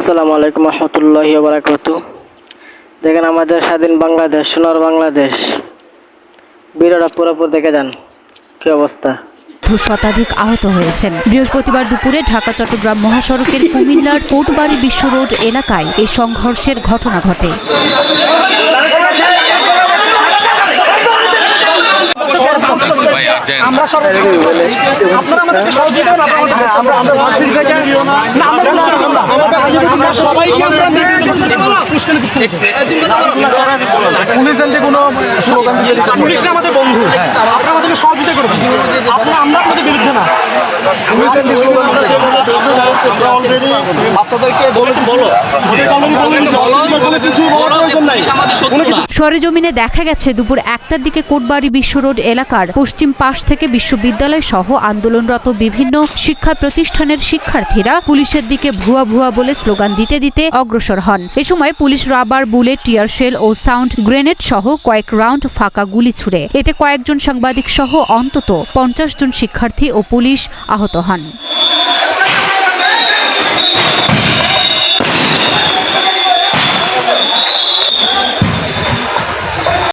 আসসালামু আলাইকুম রহমতুল্লাহি বারাকাত দেখেন আমাদের স্বাধীন বাংলাদেশ সোনার বাংলাদেশ। বীররা পুরোপুর দেখে যান কি অবস্থা। শতাধিক আহত হয়েছেন। বৃহস্পতিবার দুপুরে ঢাকা চট্টগ্রাম মহাসড়কের কুমিল্লার কোটবাড়ি বিশ্ব রোড এলাকায় এই সংঘর্ষের ঘটনা ঘটে। আমরা সবাই আপনারা আমাদেরকে সহযোগিতা করেন আমরা আমরা না আমরা পুলিশ আমাদের বন্ধু। আপনারা আমাদেরকে সহযোগিতা করবেন। সরেজমিনে দেখা গেছে দুপুর একটার দিকে কোটবাড়ি বিশ্ব রোড এলাকার পশ্চিম পাশ থেকে বিশ্ববিদ্যালয় সহ আন্দোলনরত বিভিন্ন শিক্ষা প্রতিষ্ঠানের শিক্ষার্থীরা পুলিশের দিকে ভুয়া ভুয়া বলে স্লোগান দিতে দিতে অগ্রসর হন। এ সময় police rubber bullet tear shell ও সাউন্ড গ্রেনেড সহ কয়েক রাউন্ড ফাঁকা গুলি ছুড়ে। এতে কয়েকজন সাংবাদিক সহ অন্তত পঞ্চাশ জন শিক্ষার্থী ও পুলিশ আহত হন